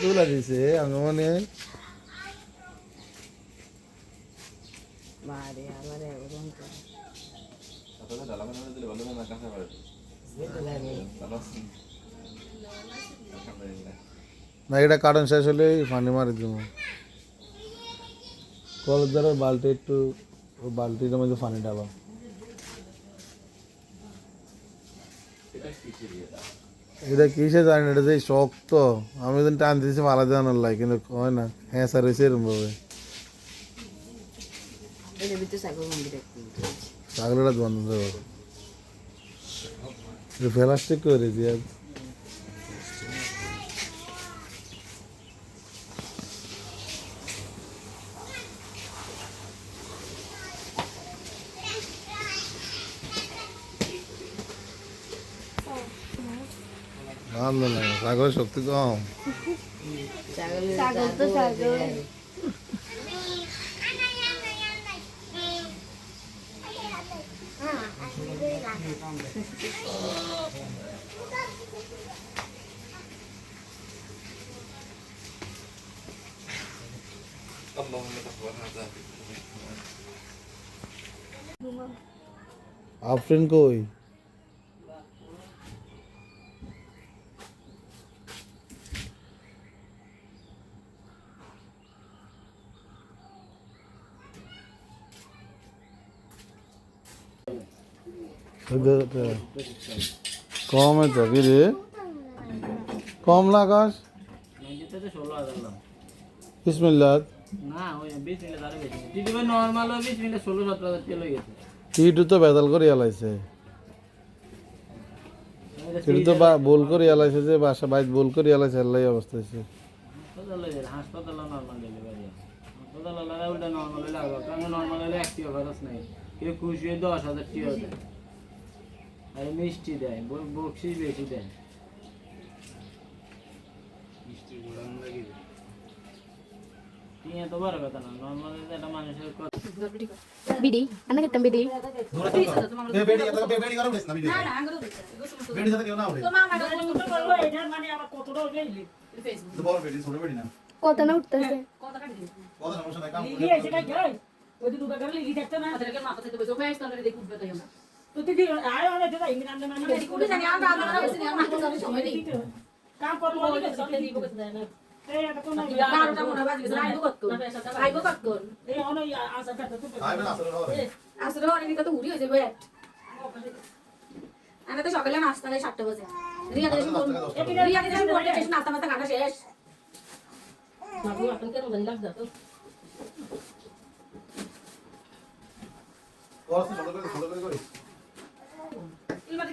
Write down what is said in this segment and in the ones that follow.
তুলে দিছে আমি মানে না এটা কারণ শেষ হলে পানি মারি দিব কলের দ্বারা বালতি একটু ওই বালতিটার মধ্যে পানি ডাবা এটা এটা কিসে জানি এটা যে শক্ত। আমি তো টান দিয়েছি মারা জানার লাগে কিন্তু হয় না। হ্যাঁ স্যার হয়েছে এরকম ভাবে। ছাগলটা বন্ধ ফেলাস্টিক করে করেছি আনন্দ নাই সাগর শক্তি কম সাগর তো সাগর আফরিন কই কম কি রে কম লাগাস বিশ। মিনিট টিটি তো বেদাল করে তো আলাইছে যে বাসা বাইত ভুল করে আলাইছে আল্লাহ অবস্থা হয়েছে। হাসপাতালে নর্মাল ডেলিভারি হাসপাতালে নর্মাল হলে লাগবে নর্মাল হলে একটিও খরচ নেই। কেউ খুশি হয়ে দশ হাজার টিও দেয়। আর মিষ্টি দেয় বকশিস বেশি দেয়। টিয়া তো বড় কথা না নর্মাল একটা মানুষের কথা। বিডি আনা বিডি। কত না উঠতেছে? সকালে নাস্তা নেই সাতটা বাজে রিয়া রিয়া নাস্তা নাস্তা খানা শেষ কাঁঠালটা কিন্তু নরম খুলে ভাবি কাঁঠালটা খুলেন জান তে খাইব কে নরম কাঁঠাল গাছের কাঁঠাল আবার আম দেখি এরকম কি জানি আম হাস কেজি কার মা কিনলো এক মিনিট কি আইতেছি আইতেছি পাঞ্জাবিটাও করল না দুটো মিলে তাহলে কি কাজ পাঞ্জাবিটা যদি করে হলে বলিস কতই তো কি কাজ আসলে দিতে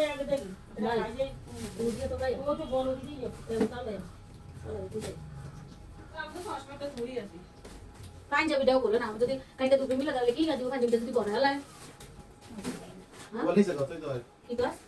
যাইতে দেয় না তো নিয়ে যাইতে দেয় না হ্যাঁ? কি কি হচ্ছে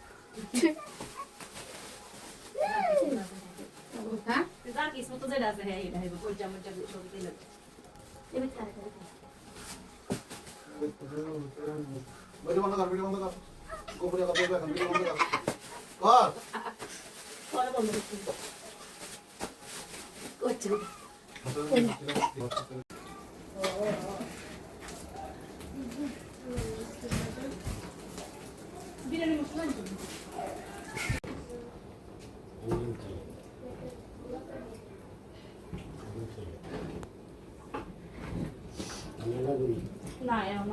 এবার তারা করে ভিডিও বন্ধ কর ভিডিও বন্ধ কর গোপনে কথা বলবে এখন ভিডিও বন্ধ কর কর করছে না আমার দিতে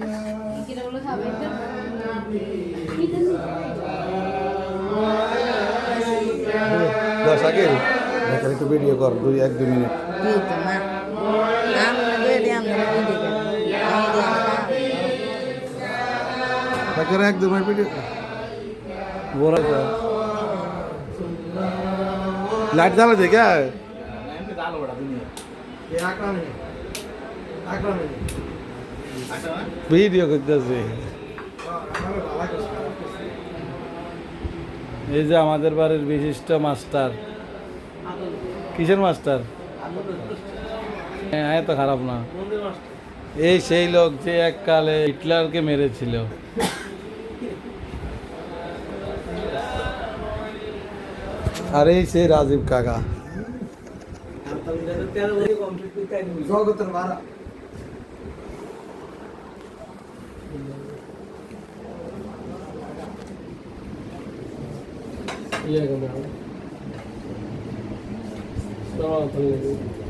না এখানে একটু ভিডিও কর দুই এক দুই মিনিট। এখানে এক মিনিট ভিডিও বড় লাইট জ্বালা দে কে? ভিডিও করতেছে। এই যে আমাদের বাড়ির বিশিষ্ট মাস্টার। কিসের মাস্টার? হ্যাঁ তো খারাপ না। এই সেই লোক যে এককালে হিটলারকে মেরেছিল। আর এই সেই রাজীব কাকা। અહીંયા ગમે આવે